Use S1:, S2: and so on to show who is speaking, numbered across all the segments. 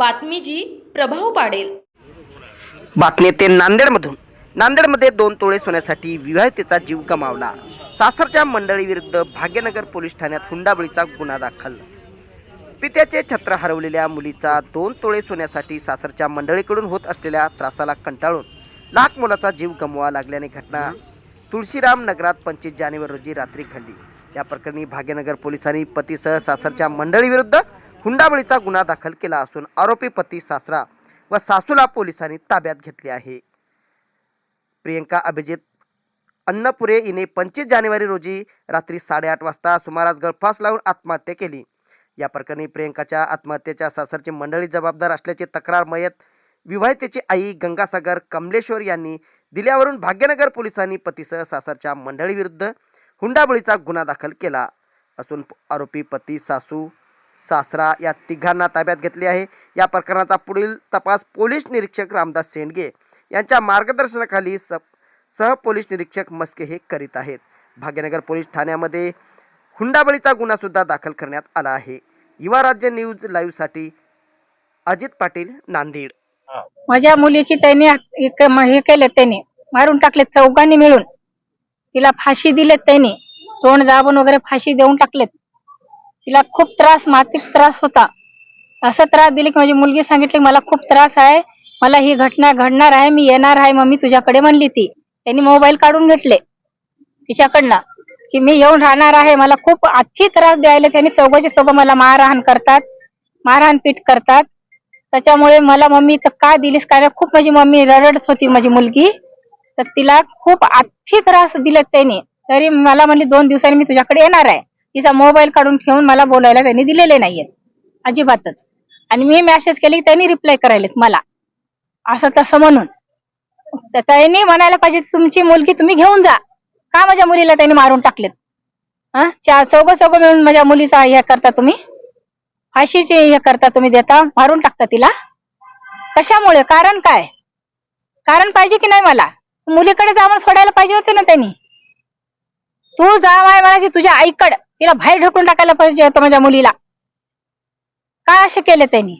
S1: बातमी जी प्रभाव पाडेल.
S2: बातमी येते नांदेडमधून. नांदेडमध्ये दोन तोळे सोन्यासाठी विवाहितेचा जीव गमावला. सासरच्या मंडळीविरुद्ध भाग्यनगर पोलीस ठाण्यात हुंडाबळीचा गुन्हा दाखल. पित्याचे छत्र हरवलेल्या मुलीचा दोन तोळे सोन्यासाठी सासरच्या मंडळीकडून होत असलेल्या त्रासाला कंटाळून लाख मुलाचा जीव गमवा लागल्याने घटना तुळशीराम नगरात पंचवीस जानेवारी रोजी रात्री घडली. या प्रकरणी भाग्यनगर पोलिसांनी पतीसह सासरच्या मंडळीविरुद्ध हुंडाबळीचा गुन्हा दाखल केला असून आरोपी पती सासरा व सासूला पोलिसांनी ताब्यात घेतले आहे. प्रियंका अभिजित अन्नपुरे हिने पंचवीस जानेवारी रोजी रात्री साडेआठ वाजता सुमारास गळफास लावून आत्महत्या केली. या प्रकरणी प्रियंकाच्या आत्महत्येच्या सासरची मंडळी जबाबदार असल्याची तक्रार मयत विवाहितेची आई गंगासागर कमलेश्वर यांनी दिल्यावरून भाग्यनगर पोलिसांनी पतीसह सासरच्या मंडळीविरुद्ध हुंडाबळीचा गुन्हा दाखल केला असून आरोपी पती सासू सासरा या तिघांना ताब्यात घेतले आहे. या प्रकरणाचा पुढील तपास पोलीस निरीक्षक रामदास शेंडगे यांच्या मार्गदर्शनाखाली स सह पोलीस निरीक्षक मस्के हे करीत आहेत. भाग्यनगर पोलीस ठाण्यामध्ये हुंडाबळीचा गुन्हासुद्धा दाखल करण्यात आला आहे. युवा राज्य न्यूज लाईव्हसाठी अजित पाटील नांदेड.
S3: माझ्या मुलीची त्यांनी हे केलं त्यांनी मारून टाकले चौघांनी मिळून. तिला फाशी दिलेत त्यांनी. तोंड दाबून वगैरे फाशी देऊन टाकलेत. तिला खूप त्रास मानसिक त्रास होता. असं त्रास दिली की माझी मुलगी सांगितली मला खूप त्रास आहे. मला ही घटना घडणार आहे. मी येणार आहे. मम्मी तुझ्याकडे म्हणली ती. त्यांनी मोबाईल काढून घेतले. तिच्याकडनं. की मी येऊन राहणार आहे. मला खूप अति त्रास द्यायला त्यांनी चौघाचे चौघ मला मारहाण करतात. मारहाण पीठ करतात. त्याच्यामुळे मला मम्मी तर का दिलीस? कारण खूप माझी मम्मी रडत होती माझी मुलगी. तर तिला खूप अति त्रास दिलेत त्यांनी. तरी मला म्हणली दोन दिवसांनी मी तुझ्याकडे येणार आहे. तिचा मोबाईल काढून ठेवून मला बोलायला त्यांनी दिलेले नाहीयेत. अजिबातच. आणि मी मेसेज केली की त्यांनी रिप्लाय करायलेत मला. असं तसं म्हणून. तर त्यांनी म्हणायला पाहिजे तुमची मुलगी तुम्ही घेऊन जा. का माझ्या मुलीला त्यांनी मारून टाकलेत? हा? चार चौघ चौघ मिळून माझ्या मुलीचा हे करता तुम्ही? फाशीचे हे करता तुम्ही देता? मारून टाकता तिला? कशामुळे? कारण काय? कारण पाहिजे की नाही मला? मुलीकडे जाऊन सोडायला पाहिजे होते ना त्यांनी. तू जा माय म्हणायची तुझ्या आईकड. तिला बाहेर ढकलून टाकायला पाहिजे होतं माझ्या मुलीला. का असे केले त्यांनी?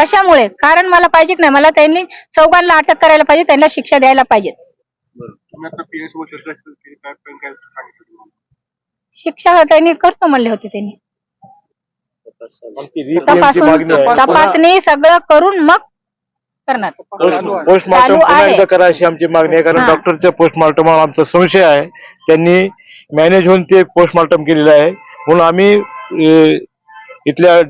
S3: कशामुळे? कारण मला पाहिजे की नाही? मला त्यांनी चौघांना अटक करायला पाहिजे त्यांना शिक्षा द्यायला पाहिजे.
S4: काय काय काय
S3: शिक्षा त्यांनी करतो म्हणले होते त्यांनी. तपासून. तपासणी सगळं करून मग करणार.
S5: पोस्टमार्टम
S3: चालू
S5: पुन्हा
S3: आहे.
S5: एकदा करा अशी आमची मागणी आहे कारण
S3: हा.
S5: डॉक्टरच्या पोस्टमार्टमवर आमचा संशय आहे. त्यांनी मॅनेज होऊन ते पोस्टमार्टम केलेलं आहे. म्हणून आम्ही इथल्या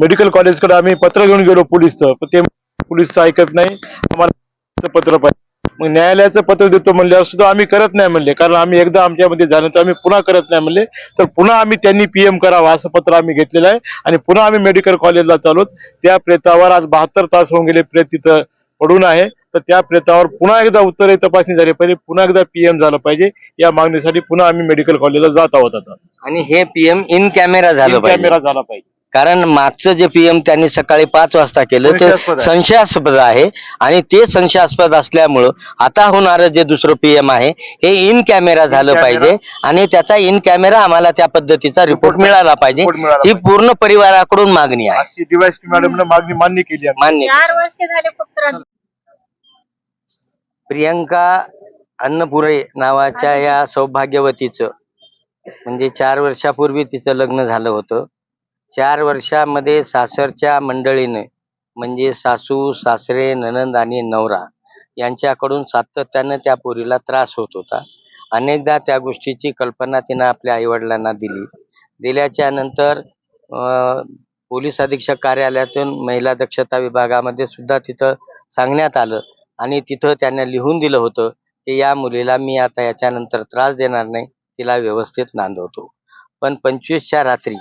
S5: मेडिकल कॉलेजकडे आम्ही पत्र घेऊन गेलो पोलीसचं. पण ते पोलीसचं ऐकत नाही. आम्हाला पत्र पाहिजे. मग न्यायालयाचं पत्र देतो म्हणल्यावर सुद्धा आम्ही करत नाही म्हणले. कारण आम्ही एकदा आमच्यामध्ये झालं तर आम्ही पुन्हा करत नाही म्हणले. तर पुन्हा आम्ही त्यांनी पीएम करावा असं पत्र आम्ही घेतलेलं आहे. आणि पुन्हा आम्ही मेडिकल कॉलेजला चालू त्या प्रेतावर आज बहात्तर तास होऊन गेले प्रेत तिथं पडून आहे. तर त्या प्रेतावर पुन्हा एकदा उत्तरे तपासणी झाली पाहिजे. पुन्हा एकदा पीएम झालं पाहिजे. या मागणीसाठी पुन्हा आम्ही मेडिकल कॉलेजला जात आहोत आता.
S6: आणि हे पीएम इन कॅमेरा झालं पाहिजे.
S5: कॅमेरा झाला पाहिजे.
S6: कारण मागचं जे पीएम त्यांनी सकाळी पाच वाजता केलं ते
S5: संशयास्पद आहे.
S6: आणि ते संशयास्पद असल्यामुळं आता होणारं जे दुसरं पीएम आहे हे इन कॅमेरा झालं. पाहिजे. आणि त्याचा इन कॅमेरा आम्हाला त्या पद्धतीचा रिपोर्ट मिळाला पाहिजे. ही पूर्ण परिवाराकडून मागणी आहे.
S5: अशी डीवायसपी मॅडमने मागणी मान्य केली आहे.
S6: मान्य.
S3: चार वर्ष झाले
S6: प्रियंका अन्नपुरे नावाच्या या सौभाग्यवतीचं म्हणजे चार वर्षापूर्वी तिचं लग्न झालं होतं. चार वर्षामध्ये सासरच्या मंडळीने म्हणजे सासू सासरे ननंद आणि नवरा यांच्याकडून सातत्यानं त्या पोरीला त्रास होत होता. अनेकदा त्या गोष्टीची कल्पना तिनं आपल्या आईवडिलांना दिली. दिल्याच्या नंतर पोलीस अधीक्षक कार्यालयातून महिला दक्षता विभागामध्ये सुद्धा तिथं सांगण्यात आलं. आणि तिथं त्यांना लिहून दिलं होतं की या मुलीला मी आता याच्यानंतर त्रास देणार नाही तिला व्यवस्थित नांदवतो. पण पंचवीसच्या रात्री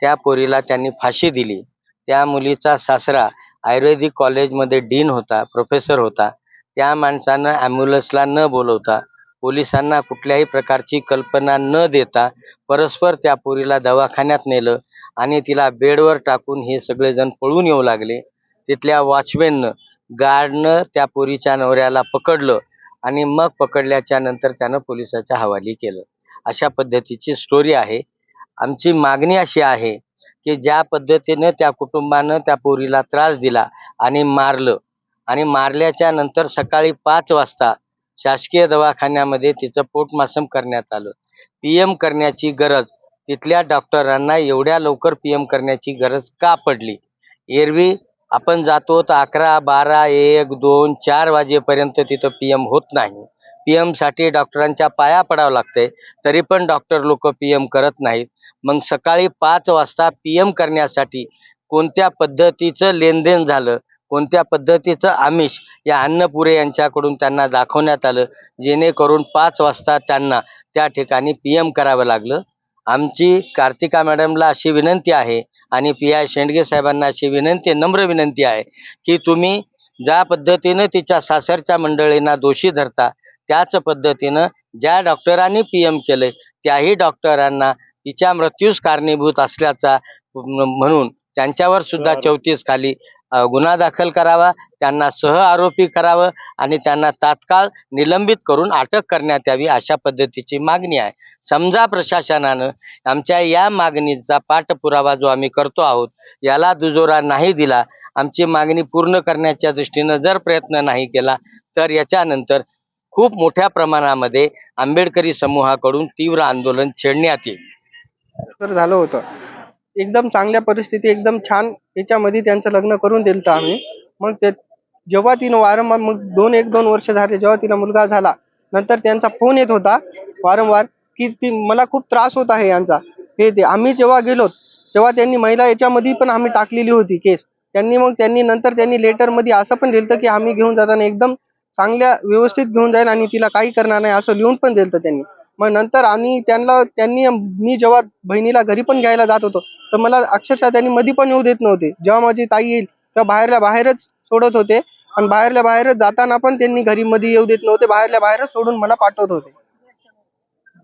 S6: त्या पोरीला त्यांनी फाशी दिली. त्या मुलीचा सासरा आयुर्वेदिक कॉलेजमध्ये डीन होता प्रोफेसर होता. त्या माणसानं ॲम्ब्युलन्सला न बोलवता पोलिसांना कुठल्याही प्रकारची कल्पना न देता परस्पर त्या पोरीला दवाखान्यात नेलं आणि तिला बेडवर टाकून हे सगळेजण पळून येऊ लागले. तिथल्या वॉचमॅननं गार्डनं त्या पोरीच्या नवऱ्याला पकडलं आणि मग पकडल्याच्या नंतर त्यानं पोलिसाच्या हवाली केलं. अशा पद्धतीची स्टोरी आहे. आमची मागणी अशी आहे की ज्या पद्धतीनं त्या कुटुंबानं त्या पोरीला त्रास दिला आणि मारलं आणि मारल्याच्या नंतर सकाळी पाच वाजता शासकीय दवाखान्यामध्ये तिचं पोटमासम करण्यात आलं. पी एम करण्याची गरज तिथल्या डॉक्टरांना एवढ्या लवकर पी एम करण्याची गरज का पडली? एरवी आपण जातो तर अकरा बारा एक दोन चार वाजेपर्यंत तिथं पी एम होत नाही. पी साठी डॉक्टरांच्या पाया पडावं लागते तरी पण डॉक्टर लोक पी एम करत नाहीत. मग सकाळी पाच वाजता पी एम करण्यासाठी कोणत्या पद्धतीचं लेनदेन झालं? कोणत्या पद्धतीचं आमिष? या अन्नपुरे यांच्याकडून त्यांना दाखवण्यात आलं. जेणेकरून पाच वाजता त्यांना त्या ठिकाणी पी एम करावं लागलं. आमची कार्तिका मॅडमला अशी विनंती आहे आणि पी आय शेंडगे साहेबांना अशी विनंती नम्र विनंती आहे की तुम्ही ज्या पद्धतीनं तिच्या सासरच्या मंडळींना दोषी धरता त्याच पद्धतीनं ज्या डॉक्टरांनी पी एम केलंय त्याही डॉक्टरांना तिच्या मृत्यूस कारणीभूत असल्याचा म्हणून त्यांच्यावर सुद्धा चौतीस खाली गुन्हा दाखल करावा त्यांना सह आरोपी करावं आणि त्यांना तात्काळ निलंबित करून अटक करण्यात यावी अशा पद्धतीची मागणी आहे. समजा प्रशासनानं आमच्या या मागणीचा पाठपुरावा जो आम्ही करतो आहोत याला दुजोरा नाही दिला. आमची मागणी पूर्ण करण्याच्या दृष्टीनं जर प्रयत्न नाही केला तर याच्यानंतर खूप मोठ्या प्रमाणामध्ये आंबेडकरी समूहाकडून तीव्र आंदोलन छेडण्यात येईल.
S7: झालं होतं. एकदम चांगल्या परिस्थिती एकदम छान याच्यामध्ये त्यांचं लग्न करून दिलं होतं आम्ही. मग ते जेव्हा तिनं वारंवार मग दोन एक दोन वर्ष झाले जेव्हा तिला मुलगा झाला नंतर त्यांचा फोन येत होता वारंवार की ती मला खूप त्रास होत आहे यांचा. हे ते आम्ही जेव्हा गेलो तेव्हा त्यांनी महिला याच्यामध्ये पण आम्ही टाकलेली होती केस. त्यांनी मग त्यांनी नंतर त्यांनी लेटरमध्ये असं पण दिलं की आम्ही घेऊन जाताना एकदम चांगल्या व्यवस्थित घेऊन जाईल आणि तिला काही करणार नाही असं लिहून पण दिलं त्यांनी. मग नंतर आणि त्यांना त्यांनी मी जेव्हा बहिणीला घरी पण घ्यायला जात होतो तर मला अक्षरशः त्यांनी मध्ये पण येऊ देत नव्हते. जेव्हा माझी ताई येईल तेव्हा बाहेरल्या बाहेरच सोडत होते. आणि बाहेरल्या बाहेरच जाताना पण त्यांनी घरी मध्ये येऊ देत नव्हते. बाहेरल्या बाहेरच सोडून मला पाठवत होते.